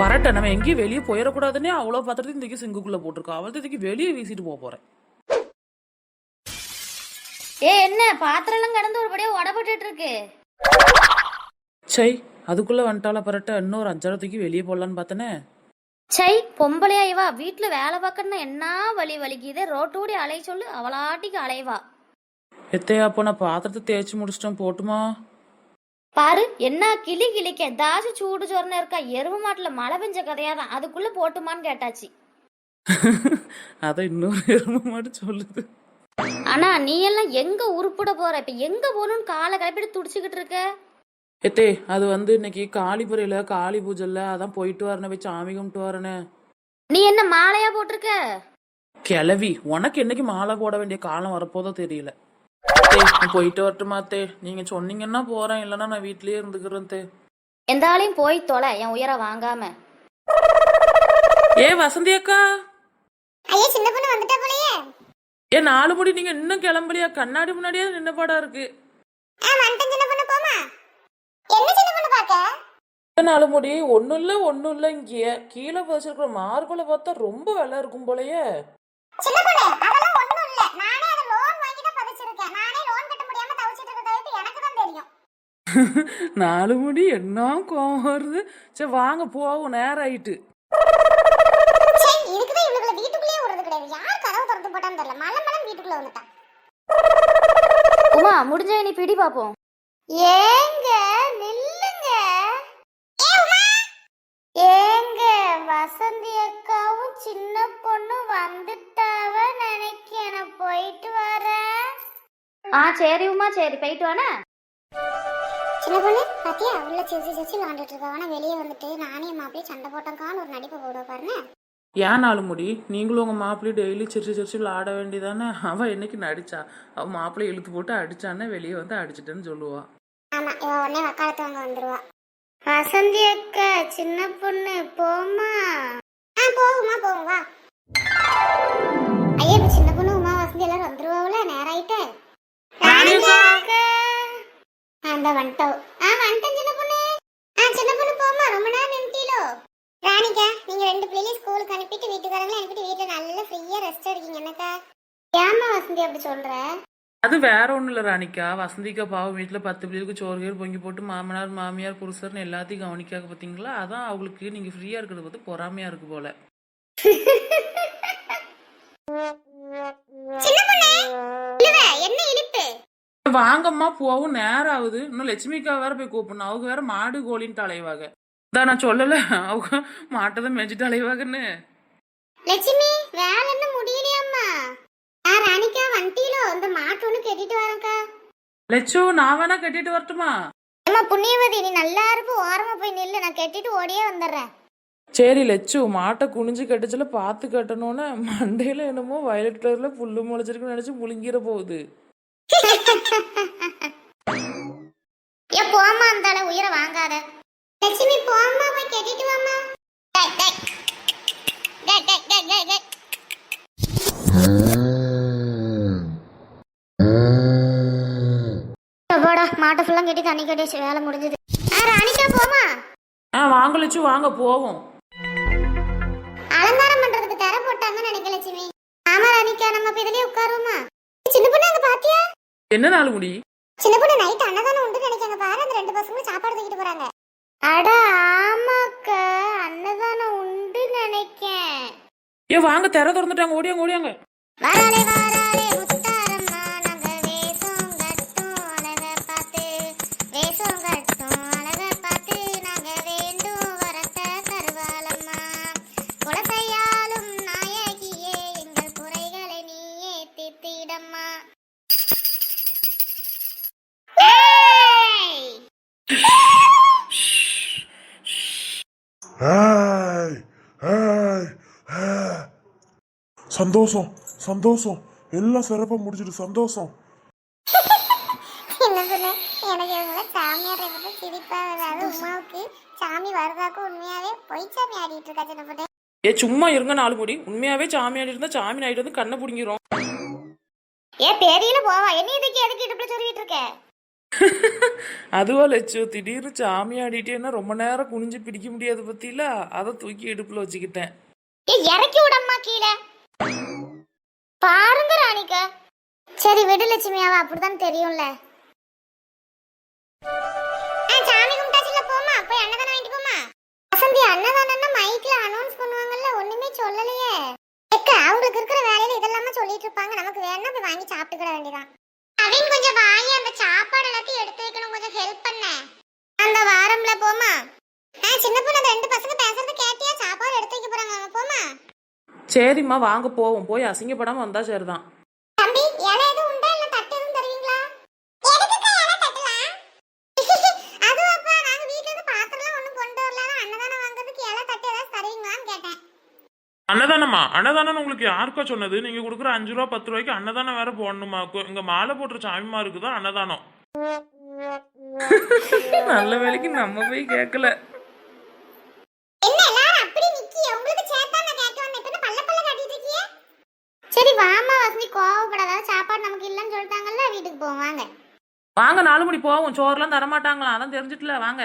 பரட்ட நம்ம எங்கேயும் வெளியே போயிடக்கூடாதுன்னே அவ்வளோ பாத்திரத்தையும் தூக்கி சிங்குக்குள்ள போட்டிருக்கோம் அவள் தூக்கி வெளியே வீசிட்டு போக போறேன். ஏ என்ன? பாத்திரம் எல்லாம் கடந்து ஒருபடியா உடப்பட்டுட்டு இருக்கு சை அதுக்குள்ள வந்துட்டால பரட்ட? இன்னொரு அஞ்சாறு தூக்கி வெளியே போடலான்னு பார்த்தனே. சை பொம்பளையா இவா. வீட்டுல வேலை பார்க்கணும்னா என்ன வலி வலிக்குது? ரோட்டோடி அலைய சொல்லு அவளாட்டிக்கு அலைவா. எத்தையா அப்போ நான் பாத்திரத்தை தேய்ச்சி முடிச்சிட்டேன் போட்டுமா? பாரு என்ன கிளி கிளிக்க ஏதாச்சும் சூடு சொரணை இருக்கா எருவு மாட்டுல மழை பெஞ்ச கதையாதான் அதுக்குள்ள போட்டுமான்னு கேட்டாச்சு. அதை இன்னொரு எருமை மாட்டு சொல்லுது. ஆனா நீ எல்லாம் எங்க உருப்பிட போற? இப்ப எங்க போகணும்னு காலை கிளப்பிட்டு துடிச்சுக்கிட்டு இருக்க? எத்தே அது வந்து இன்னைக்கு காளிபுரையில காளி பூஜைல அதான் போயிட்டு வரணும் போய் சாமி கும்பிட்டு வரேனே. நீ என்ன மாலையா போட்டிருக்க? கிளவி உனக்கு என்னைக்கு மாலை போட வேண்டிய காலம் வரப்போதோ தெரியல. போயிட்டு வரட்டுமா தே நீங்க சொன்னீங்கன்னா போறேன் இல்லைன்னா நான் வீட்லயே இருந்துக்கிறேன் தே எந்த ஆளையும் போய் தொலை என் உயர வாங்காம. ஏ வசந்தி அக்கா. ஐயா சின்ன பொண்ணு வந்துட்டா போலயே. ஏ நாலு முடி நீங்க இன்னும் கிளம்பலையா? கண்ணாடி முன்னாடியே நின்ன பாடா இருக்கு. ஆ வந்துட்டேன் சின்ன பொண்ணு போமா என்ன சின்ன பொண்ணு பாக்க ஏ, நாலு முடி ஒன்னும் இல்ல ஒன்னும் இல்ல இங்கேயே. கீழே பதிச்சிருக்கிற மார்பலை பார்த்தா ரொம்ப விலை இருக்கும் போலயே. சின்ன பொண்ணு ஒண்ணும் இல்ல நானே அதை லோன் வாங்கி தான் பதிச்சிருக்கேன் நானே லோன் கட்ட முடியாம தவிச்சிட்டு இருக்கிறது எனக்கு தான் தெரியும் நாலு முடி என்ன கோவம் வருது? சரி வாங்க போவோம் நேரம் ஆயிட்டு இதுக்குதான் இவளுக்குள்ள வீட்டுக்குள்ளேயே விடுறது கிடையாது. யார் கதவு திறந்து போட்டான்னு தெரியல. மலை மலை வீட்டுக்குள்ள வந்துட்டான். உமா முடிஞ்ச நீ பிடி பாப்போம். ஏங்க நில்லுங்க. ஏங்க வசந்தி அக்காவும் சின்ன பொண்ணும் வந்துட்டாவ நினைக்கிறேன் போயிட்டு வரேன். ஆ சரி உமா சரி போயிட்டு வானே சின்ன பொண்ணு பாத்தியா? உள்ள சிரிச்சு சிரிச்சு விளாண்டுட்டு இருக்கா. ஆனா வெளியே வந்துட்டு நானே மாப்பிளையும் சண்டை போட்டங்கான்னு ஒரு நடிப்பை போடுவ பாருங்க. ஏன் நாலு முடி நீங்களும் உங்க மாப்பிள்ளை டெய்லி சிரிச்சு சிரிச்சு விளாட வேண்டியதானே? அவ என்னைக்கு நடிச்சா? அவ மாப்பிள்ளை இழுத்து போட்டு அடிச்சானே வெளியே வந்து அடிச்சிட்டேன்னு சொல்லுவா. ஆமா இவ உடனே வக்காலத்து வாங்க வந்துருவா. வசந்தி அக்கா சின்ன பொண்ணு போமா ஆ போகுமா போகும். வா அந்த வந்துட்டோம் ஆ வந்துட்டேன் சின்ன பொண்ணு. ஆ சின்ன பொண்ணு போமா ரொம்ப நேரம் நின்ட்டீலோ ராணிக்கா நீங்க ரெண்டு பிள்ளையும் ஸ்கூலுக்கு அனுப்பிட்டு வீட்டுக்காரங்களே அனுப்பிட்டு வீட்டுல நல்லா ஃப்ரீயா ரெஸ்ட் எடுக்கீங்க என்னக்கா? ஏமா வசந்தி அப்படி சொல்ற? அது வேற ஒண்ணும் இல்ல ராணிக்கா. வசந்திக்கா பாவம் வீட்டுல பத்து பிள்ளைகளுக்கு சோறு கீறு பொங்கி போட்டு மாமனார் மாமியார் புருஷர்னு எல்லாத்தையும் கவனிக்காக பாத்தீங்களா? அதான் அவங்களுக்கு நீங்க ஃப்ரீயா இருக்கிறத பார்த்து பொறாமையா இருக்கு போல சின்ன பொண்ணு இல்ல என்ன இனிப்பு வாங்கம்மா போவும் நேரம் ஆகுது இன்னும் லட்சுமிக்கா வேற போய் கூப்பிடணும். அவங்க வேற மாடு கோழின்ட்டு அலைவாங்க அதான் நான் சொல்லல. அவங்க மாட்டை மேய்ச்சிட்டு அலைவாங்கன்னு லட்சுமி வேலை என்ன முடியலையாம்மா ஆ ராணிக்கா வண்டியிலோ இந்த மாட்டு ஒண்ணு கட்டிட்டு வரேன்க்கா. லட்சு நான் வேணா கட்டிட்டு வரட்டுமா? அம்மா புண்ணியவதி நீ நல்லா இருப்பு ஓரமா போய் நில்லு. நான் கட்டிட்டு ஓடியே வந்துடுறேன். சரி லட்சு மாட்டை குனிஞ்சு கட்டுச்சுல பார்த்து கட்டணும்னு மண்டையில என்னமோ வயலட் கலர்ல புல்லு முளைச்சிருக்குன்னு நினைச்சு முழுங்கிற போகுது. ஏ போம்மா அந்த உயிரை வாங்காத. லட்சுமி போம்மா போய் கட்டிட்டு. அப்பாடா மாட்டை ஃபுல்லா கட்டி தண்ணி கட்டிச்சு வேலை முடிஞ்சது. ஆ ராணிக்கா போமா ஆ வாங்க லட்சு வாங்க போவோம். அலங்காரம் பண்றதுக்கு தர போட்டாங்கன்னு நினைக்க லட்சுமி. ஆமா ராணிக்கா நம்ம இப்ப இதுலயே உட்காருவோமா சின்ன பொண்ணு அங்க பாத்தியா? என்ன நாள் முடி? சின்ன பொண்ணு நைட் அன்னதானம் உண்டு நினைக்காங்க. பாரு அந்த ரெண்டு பசங்களும் சாப்பாடு தூக்கிட்டு போறாங்க. அட ஆமாக்கா. அன்னதானம் உண்டு நினைக்கேன். ஏ வாங்க திற திறந்துட்டாங்க. ஓடியாங்க ஓடியாங்க. வராளே வராளே முத்தாரம்மா சந்தோஷம் சந்தோஷம். எல்லாம் சிறப்பா முடிச்சிட்டு சந்தோஷம். என்ன சொன்ன எனக்கு இவங்கள சாமியார் பத்தி சிரிப்பா வராது. உமாவுக்கு சாமி வருதாக்கு உண்மையாவே பொய் சாமி ஆடிட்டு இருக்கா சின்ன பொண்ணு? ஏ சும்மா இருங்க நாலு முடி. உண்மையாவே சாமியாடி இருந்தா சாமி நாயிட்டு வந்து கண்ணை பிடிங்கிறோம் ஏ பெரியல போவா. என்ன இதுக்கு எதுக்கு இடுப்புல சொல்லிட்டு இருக்க? அதுவா லட்சு திடீர்னு சாமி ஆடிட்டேன்னா ரொம்ப நேரம் குனிஞ்சு பிடிக்க முடியாது பத்தியில அதை தூக்கி இடுப்புல வச்சுக்கிட்டேன். ஏ இறக்கி விடம்மா கீழே. பாருங்க ராணிக்கா. சரி விடு லட்சுமி அவ அப்படிதான் தெரியும்ல. ஆ, சாமி கும்பிட்டாச்சுல போமா போய் அன்னதானம் வாங்கிட்டு போமா வசந்தி அன்னதானம்னா மைக்ல அனௌன்ஸ் பண்ணுவாங்கல்ல ஒண்ணுமே சொல்லலையே. எக்கா அவங்களுக்கு இருக்கிற வேலையில இதெல்லாம சொல்லிட்டு இருப்பாங்க. நமக்கு வேணா போய் வாங்கி சாப்பிட்டுக்கிட வேண்டியதான் அவன் கொஞ்சம் வாங்கி அந்த சாப்பாடு எல்லாத்தையும் எடுத்து வைக்கணும். கொஞ்சம் ஹெல்ப் பண்ண. அந்த வாரம்ல போமா ஆ சின்ன பொண்ணு ரெண்டு பசங்க பேசுறது கேட்டியா? சாப்பாடு எடுத்து வைக்க போறாங்க. போமா சரிம்மா வாங்க போவோம். போய் அசிங்கப்படாம வந்தா சரிதான். அன்னதானமா? அன்னதானம் உங்களுக்கு யாருக்கா சொன்னது? நீங்க கொடுக்குற அஞ்சு ரூபா பத்து ரூபாய்க்கு அன்னதானம் வேற போடணுமா? இங்க மாலை போட்டுற சாமிமா இருக்குதான் அன்னதானம். நல்ல வேலைக்கு நம்ம போய் கேட்கல சரி வாமா வசந்தி கோவப்படாத. சாப்பாடு நமக்கு இல்லைன்னு சொல்லிட்டாங்கல்ல வீட்டுக்கு போவோம் வாங்க. வாங்க நாலு மணி போவோம். சோறுலாம் தரமாட்டாங்களாம். அதான் தெரிஞ்சிட்டுல வாங்க.